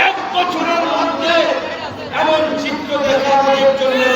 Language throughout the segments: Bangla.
এক বছরের মধ্যে এমন চিত্র দেখা জন্য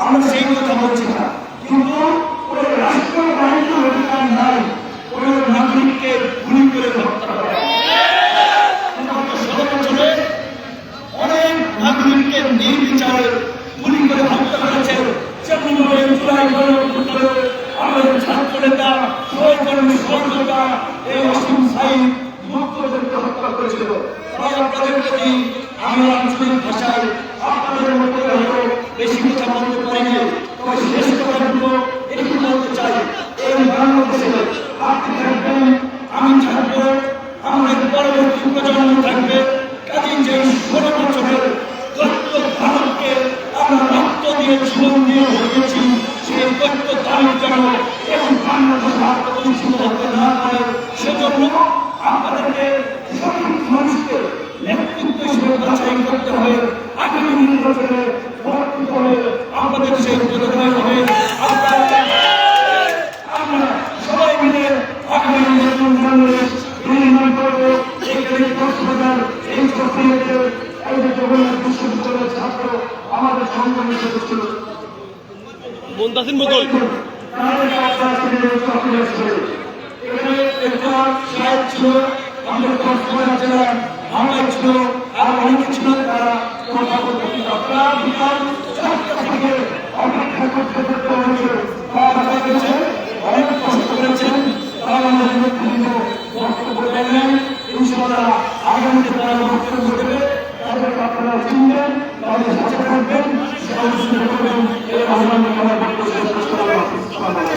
আমরা সেই কথা না কিন্তু রাষ্ট্রবাহিত অধিকার নাই কোনো নাগরিককে গুলি করে হত্যা করা অনেক নাগরিককে নির্বিচারে করে হত্যা করেছে আমাদের ছাত্র নেতা সহকর্মী সহযোগা এই অসংখ্য প্রতিষ্ঠিত হতে না পারে সেজন্য আপনাদেরকে সঠিক মানুষকে নেতৃত্ব হিসেবে বাছাই করতে হবে আগামী নির্বাচনে ভোট হবে আমাদের সেই প্রয়োজন হবে আমরা সবাই মিলে আগামী নির্বাচন বাংলাদেশ নির্মাণ করব এখানে কক্সবাজার এই প্রক্রিয়াতে এই যে জগন্নাথ বিশ্ববিদ্যালয়ের ছাত্র আমাদের সংগঠিত ছিল মুন্তাসির মুকুল তাদের কাছে সাহেব ছিল, আমাদের কক্সবাজার জেলার হামলায় ছিল, আর অনেকে ছিল তারা কথা বলতে থেকে অপেক্ষা করতে করতে হয়েছে অনেক কষ্ট করেছেন তারা আমাদের নেতৃত্ব বক্তব্য দেবেন ইনশাআল্লাহ আগামীতে তারা বক্তব্য তাদের সাথে থাকবেন সহযোগিতা এই আহ্বান আমার হবে সমাবেশে